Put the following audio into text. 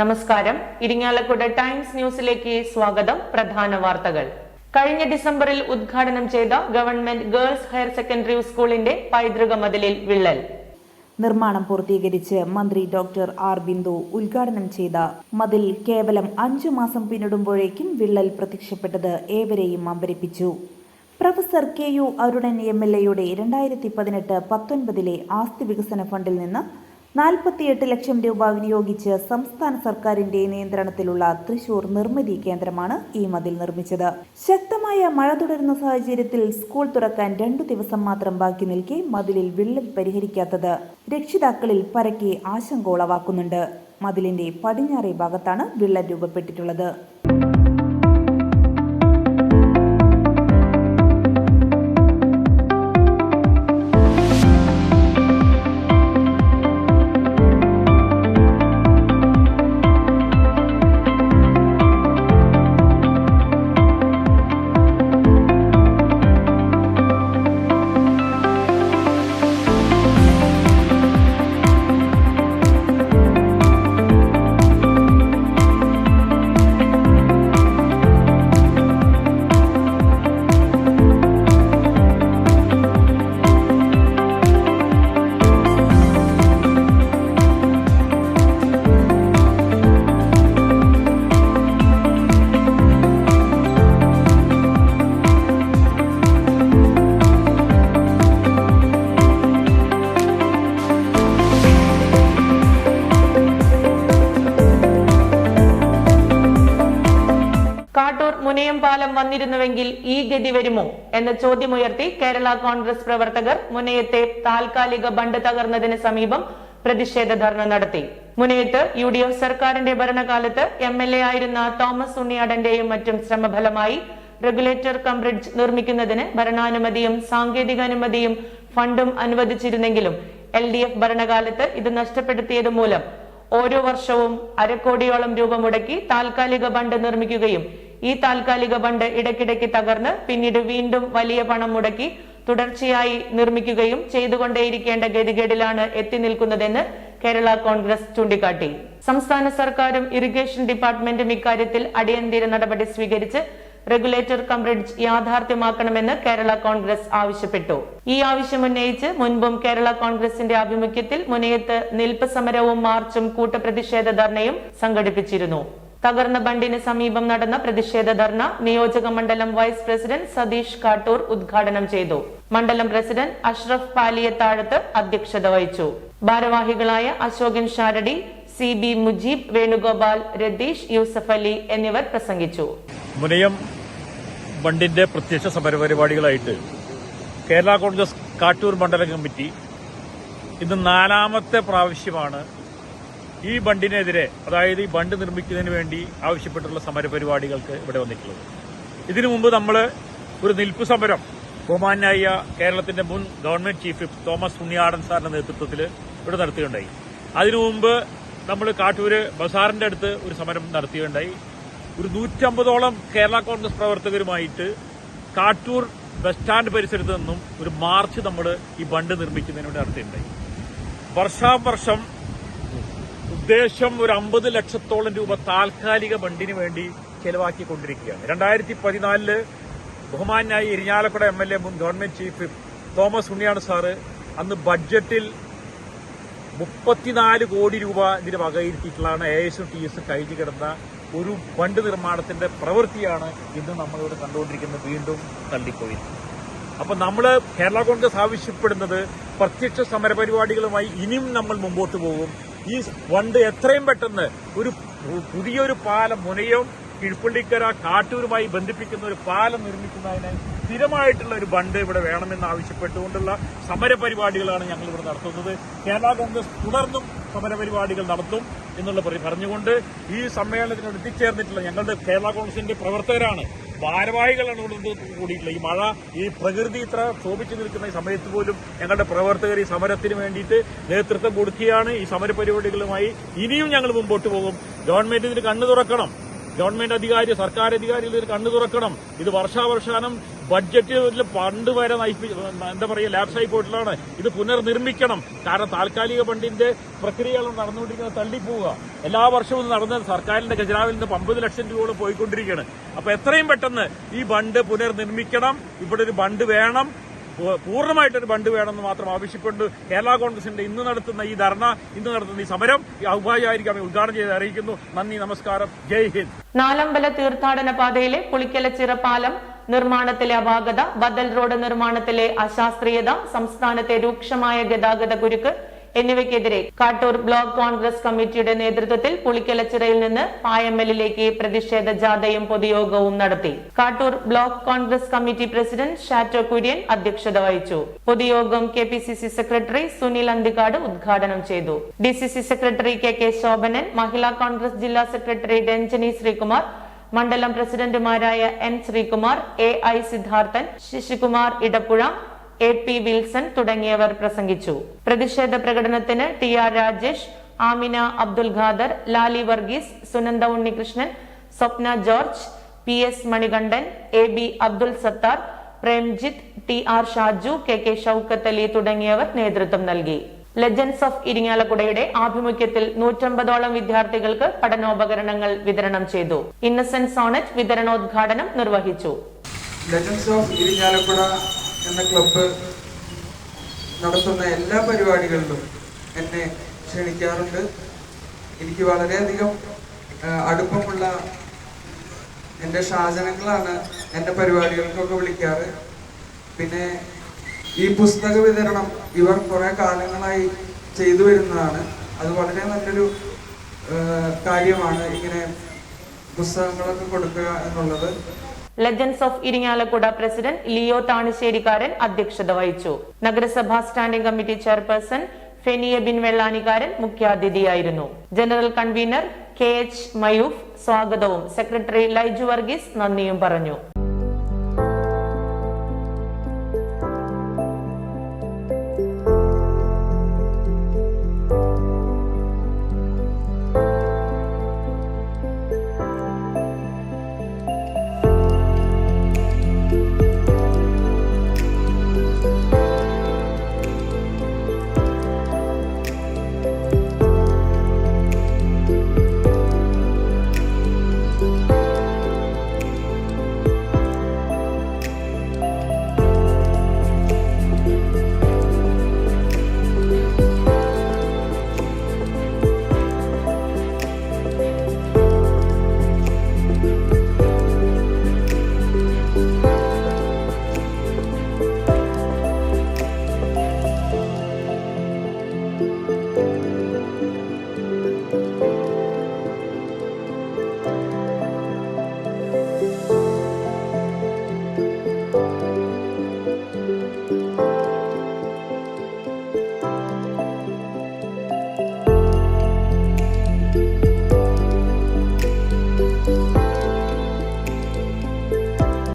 നമസ്കാരം. ഇരിങ്ങാലക്കുട ടൈംസ് ന്യൂസിലേക്ക് സ്വാഗതം. പ്രധാന വാർത്തകൾ. കഴിഞ്ഞ ഡിസംബറിൽ ഉദ്ഘാടനം ചെയ്ത ഗവൺമെന്റ് ഗേൾസ് ഹയർ സെക്കൻഡറി സ്കൂളിന്റെ പൈതൃക മതിലിൽ വിള്ളൽ. നിർമ്മാണം പൂർത്തീകരിച്ച് മന്ത്രി ഡോക്ടർ ആർ ബിന്ദു ഉദ്ഘാടനം ചെയ്ത മതിൽ കേവലം അഞ്ചു മാസം പിന്നിടുമ്പോഴേക്കും വിള്ളൽ പ്രത്യക്ഷപ്പെട്ടത് ഏവരെയും അമ്പരിപ്പിച്ചു professor K U Arunan M L എയുടെ രണ്ടായിരത്തി പതിനെട്ട് പത്തൊൻപതിലെ ആസ്തി വികസന ഫണ്ടിൽ നിന്ന് നാൽപ്പത്തിയെട്ട് ലക്ഷം രൂപ വിനിയോഗിച്ച് സംസ്ഥാന സർക്കാരിന്റെ നിയന്ത്രണത്തിലുള്ള തൃശൂർ നിർമ്മിതി കേന്ദ്രമാണ് ഈ മതിൽ നിർമ്മിച്ചത്. ശക്തമായ മഴ തുടരുന്ന സാഹചര്യത്തിൽ സ്കൂൾ തുറക്കാൻ രണ്ടു ദിവസം മാത്രം ബാക്കി നിൽക്കെ മതിലിൽ വിള്ളൽ പരിഹരിക്കാത്തത്. രക്ഷിതാക്കളിൽ പരക്കെ ആശങ്ക ഉളവാക്കുന്നുണ്ട്. മതിലിന്റെ പടിഞ്ഞാറേ ഭാഗത്താണ് വിള്ളൽ രൂപപ്പെട്ടിട്ടുള്ളത്. കാട്ടൂർ മുനയം പാലം വന്നിരുന്നുവെങ്കിൽ ഈ ഗതി വരുമോ എന്ന ചോദ്യമുയർത്തി കേരള കോൺഗ്രസ് പ്രവർത്തകർ മുനയത്തെ താൽക്കാലിക ബണ്ട് തകർന്നതിന് സമീപം പ്രതിഷേധ ധർണ നടത്തി. മുനയത്ത് യു ഡി എഫ് സർക്കാരിന്റെ ഭരണകാലത്ത് എം എൽ എ ആയിരുന്ന തോമസ് ഉണ്ണിയാടന്റെയും മറ്റും ശ്രമഫലമായി റെഗുലേറ്റർ കം ബ്രിഡ്ജ് നിർമ്മിക്കുന്നതിന് ഭരണാനുമതിയും സാങ്കേതികാനുമതിയും ഫണ്ടും അനുവദിച്ചിരുന്നെങ്കിലും എൽ ഡി എഫ് ഭരണകാലത്ത് ഇത് നഷ്ടപ്പെടുത്തിയത് മൂലം ഓരോ വർഷവും അരക്കോടിയോളം രൂപ മുടക്കി താൽക്കാലിക ബണ്ട് നിർമ്മിക്കുകയും ഈ താൽക്കാലിക ബണ്ട് ഇടയ്ക്കിടയ്ക്ക് തകർന്ന് പിന്നീട് വീണ്ടും വലിയ പണം മുടക്കി തുടർച്ചയായി നിർമ്മിക്കുകയും ചെയ്തുകൊണ്ടേയിരിക്കേണ്ട ഗതികേടിലാണ് എത്തി നിൽക്കുന്നതെന്ന് കേരള കോൺഗ്രസ് ചൂണ്ടിക്കാട്ടി. സംസ്ഥാന സർക്കാരും ഇറിഗേഷൻ ഡിപ്പാർട്ട്മെന്റും ഇക്കാര്യത്തിൽ അടിയന്തര നടപടി സ്വീകരിച്ച് റെഗുലേറ്റർ കം ബ്രിഡ്ജ് യാഥാർത്ഥ്യമാക്കണമെന്ന് കേരള കോൺഗ്രസ് ആവശ്യപ്പെട്ടു. ഈ ആവശ്യം ഉന്നയിച്ച് മുൻപും കേരള കോൺഗ്രസിന്റെ ആഭിമുഖ്യത്തിൽ മുനയത്ത് നിൽപ്പ് സമരവും മാർച്ചും കൂട്ടപ്രതിഷേധ ധർണയും സംഘടിപ്പിച്ചിരുന്നു. തകർന്ന ബണ്ടിന് സമീപം നടന്ന പ്രതിഷേധ ധർണ നിയോജക മണ്ഡലം വൈസ് പ്രസിഡന്റ് സതീഷ് കാട്ടൂർ ഉദ്ഘാടനം ചെയ്തു. മണ്ഡലം പ്രസിഡന്റ് അഷ്റഫ് പാലിയത്താഴത്ത് അധ്യക്ഷത വഹിച്ചു. ഭാരവാഹികളായ അശോകൻ ഷാരടി സി ബി മുജീബ് വേണുഗോപാൽ രതീഷ് യൂസഫ് അലി എന്നിവർ പ്രസംഗിച്ചു. മുനയം ബണ്ടിന്റെ പ്രത്യക്ഷ സമരപരിപാടികളായിട്ട് കേരള കോൺഗ്രസ് കാട്ടൂർ മണ്ഡലം കമ്മിറ്റി ഇന്ന് നാലാമത്തെ പ്രാവശ്യമാണ് ഈ ബണ്ടിനെതിരെ അതായത് ഈ ബണ്ട് നിർമ്മിക്കുന്നതിന് വേണ്ടി ആവശ്യപ്പെട്ടുള്ള സമരപരിപാടികൾക്ക് ഇവിടെ വന്നിട്ടുള്ളത്. ഇതിനു മുമ്പ് നമ്മൾ ഒരു നിൽപ്പ് സമരം ബഹുമാനായ കേരളത്തിന്റെ മുൻ ഗവൺമെന്റ് ചീഫ് തോമസ് ഉണ്ണിയാടൻ സാറിന്റെ നേതൃത്വത്തിൽ ഇവിടെ നടത്തുകയുണ്ടായി. അതിനു മുമ്പ് നമ്മൾ കാട്ടൂര് ബസാറിന്റെ അടുത്ത് ഒരു സമരം നടത്തുകയുണ്ടായി ഒരു നൂറ്റമ്പതോളം കേരള കോൺഗ്രസ് പ്രവർത്തകരുമായിട്ട് കാട്ടൂർ ബസ് സ്റ്റാൻഡ് പരിസരത്ത് നിന്നും ഒരു മാർച്ച് നമ്മൾ ഈ ബണ്ട് നിർമ്മിക്കുന്നതിന് വേണ്ടി നടത്തിയിട്ടുണ്ടായി. വർഷാവർഷം ഉദ്ദേശം ഒരു അമ്പത് ലക്ഷത്തോളം രൂപ താൽക്കാലിക ബണ്ടിന് വേണ്ടി ചെലവാക്കിക്കൊണ്ടിരിക്കുകയാണ്. രണ്ടായിരത്തി പതിനാലിൽ ബഹുമാനായി ഇരിഞ്ഞാലക്കുട എം എൽ എ മുൻ ഗവൺമെന്റ് ചീഫ് തോമസ് ഉണ്ണിയാണ് സാറ് അന്ന് ബഡ്ജറ്റിൽ മുപ്പത്തിനാല് കോടി രൂപ ഇതിന് വകയിരുത്തിയിട്ടുള്ളതാണ്. എ എസും ടി എസും കഴിഞ്ഞു കിടന്ന ഒരു ബണ്ട് നിർമ്മാണത്തിന്റെ പ്രവൃത്തിയാണ് ഇന്ന് നമ്മളിവിടെ കണ്ടുകൊണ്ടിരിക്കുന്നത് വീണ്ടും തള്ളിപ്പോയി. അപ്പൊ നമ്മൾ കേരള കോൺഗ്രസ് ആവശ്യപ്പെടുന്നത് പ്രത്യക്ഷ സമരപരിപാടികളുമായി ഇനിയും നമ്മൾ മുമ്പോട്ട് പോകും. ഈ വണ്ട് എത്രയും പെട്ടെന്ന് ഒരു പുതിയൊരു പാലം മുനയും കിഴ്പ്പള്ളിക്കര കാട്ടൂരുമായി ബന്ധിപ്പിക്കുന്ന ഒരു പാലം നിർമ്മിക്കുന്നതിന് സ്ഥിരമായിട്ടുള്ള ഒരു ബണ്ട് ഇവിടെ വേണമെന്ന് ആവശ്യപ്പെട്ടുകൊണ്ടുള്ള സമരപരിപാടികളാണ് ഞങ്ങൾ ഇവിടെ നടത്തുന്നത്. കേരള കോൺഗ്രസ് തുടർന്നും സമരപരിപാടികൾ നടത്തും എന്നുള്ള പറഞ്ഞുകൊണ്ട് ഈ സമ്മേളനത്തിനോട് എത്തിച്ചേർന്നിട്ടുള്ള ഞങ്ങളുടെ കേരള കോൺഗ്രസിന്റെ പ്രവർത്തകരാണ്. ഭാരവാഹികളാണ് കൂടിയിട്ടുള്ളത്. ഈ മഴ ഈ പ്രകൃതി ഇത്ര ശോഭിച്ചു നിൽക്കുന്ന ഈ സമയത്ത് പോലും ഞങ്ങളുടെ പ്രവർത്തകർ ഈ സമരത്തിന് വേണ്ടിയിട്ട് നേതൃത്വം കൊടുക്കുകയാണ്. ഈ സമരപരിപാടികളുമായി ഇനിയും ഞങ്ങൾ മുമ്പോട്ട് പോകും. ഗവൺമെന്റ് ഇതിന് കണ്ണു തുറക്കണം. ഗവൺമെന്റ് അധികാരി സർക്കാർ അധികാരികൾ ഇതിന് കണ്ണു തുറക്കണം. ഇത് വർഷാവർഷാനം ബഡ്ജറ്റിൽ പണ്ട് വരെ എന്താ പറയുക ലാപ്സായി പോയിട്ടുള്ളതാണ് ഇത് പുനർനിർമ്മിക്കണം. കാരണം താൽക്കാലിക ഫണ്ടിന്റെ പ്രക്രിയകൾ നടന്നുകൊണ്ടിരിക്കുന്നത് തള്ളിപ്പോവുക. എല്ലാ വർഷവും നടന്ന് സർക്കാരിന്റെ ഖജനാവിൽ നിന്ന് അമ്പത് ലക്ഷം രൂപ പോയിക്കൊണ്ടിരിക്കുകയാണ്. അപ്പൊ എത്രയും പെട്ടെന്ന് ഈ ബണ്ട് പുനർനിർമ്മിക്കണം. ഇവിടെ ഒരു ബണ്ട് വേണം. പൂർണമായിട്ടൊരു ബണ്ട് വേണമെന്ന് മാത്രം ആവശ്യപ്പെട്ട് കേരള കോൺഗ്രസിന്റെ ഇന്ന് നടത്തുന്ന ഈ ധർണ ഇന്ന് നടത്തുന്ന ഈ സമരം ഈ ഔപചാരികമായി ഉദ്ഘാടനം ചെയ്ത് അറിയിക്കുന്നു. നന്ദി നമസ്കാരം. ജയ് ഹിന്ദ്. നാലമ്പല തീർത്ഥാടന പാതയിലെ പുളിക്കലച്ചിറ പാലം നിർമ്മാണത്തിലെ അപാകത ബദൽ റോഡ് നിർമ്മാണത്തിലെ അശാസ്ത്രീയത സംസ്ഥാനത്തെ രൂക്ഷമായ ഗതാഗത കുരുക്ക് എന്നിവയ്ക്കെതിരെ കാട്ടൂർ ബ്ലോക്ക് കോൺഗ്രസ് കമ്മിറ്റിയുടെ നേതൃത്വത്തിൽ പുളിക്കലച്ചിറയിൽ നിന്ന് പായമ്മലിലേക്ക് പ്രതിഷേധ ജാഥയും പൊതുയോഗവും നടത്തി. Kattoor block Congress committee president Shato Kurian അധ്യക്ഷത വഹിച്ചു. പൊതുയോഗം K P C C secretary Sunil Anthikad ഉദ്ഘാടനം ചെയ്തു. D C C secretary K K Shobhanan Mahila Congress ജില്ലാ സെക്രട്ടറി രഞ്ജനി ശ്രീകുമാർ മണ്ഡലം പ്രസിഡന്റുമാരായ N Sreekumar A I Siddharthan Shishukumar Edappuzha A P Wilson തുടങ്ങിയവർ പ്രസംഗിച്ചു. പ്രതിഷേധ പ്രകടനത്തിന് T R Rajesh Amina Abdul Khader Lali Varghese Sunanda Unnikrishnan Swapna George P S Manikandan A B Abdul Sathar Premjith T R Shaju K K Shoukath Ali തുടങ്ങിയവർ നേതൃത്വം നൽകി. Legends of ഇരിങ്ങാലക്കുടയുടെ ആഭിമുഖ്യത്തിൽ നൂറ്റമ്പതോളം വിദ്യാർത്ഥികൾക്ക് പഠനോപകരണങ്ങൾ വിതരണം ചെയ്തു. ഇന്നസെന്റ് സോണറ്റ് വിതരണോദ്ഘാടനം നിർവഹിച്ചു. ലെജൻസ് ഓഫ് ഇരിഞ്ഞാലക്കുട എന്ന ക്ലബ്ബ് നടത്തുന്ന എല്ലാ പരിപാടികളിലും എന്നെ ക്ഷണിക്കാറുണ്ട്. എനിക്ക് വളരെയധികം അടുപ്പമുള്ള എന്റെ ഷാജനങ്ങളാണ് എന്റെ പരിപാടികൾക്കൊക്കെ വിളിക്കാറ്. പിന്നെ ഈ പുസ്തക വിതരണം ഇവർ കുറെ കാലങ്ങളായി ചെയ്തു വരുന്നതാണ്. അത് വളരെ നല്ലൊരു കാര്യമാണ് ഇങ്ങനെ പുസ്തകങ്ങളൊക്കെ കൊടുക്കുക എന്നുള്ളത്. Legends of Irinjalakuda president Leo Thanisserikkaran അധ്യക്ഷത വഹിച്ചു. നഗരസഭാ standing committee chairperson Fenia Bin Vellanikkaran മുഖ്യാതിഥിയായിരുന്നു. General convener K H Mayoof സ്വാഗതവും സെക്രട്ടറി ലൈജു വർഗീസ് നന്ദിയും പറഞ്ഞു.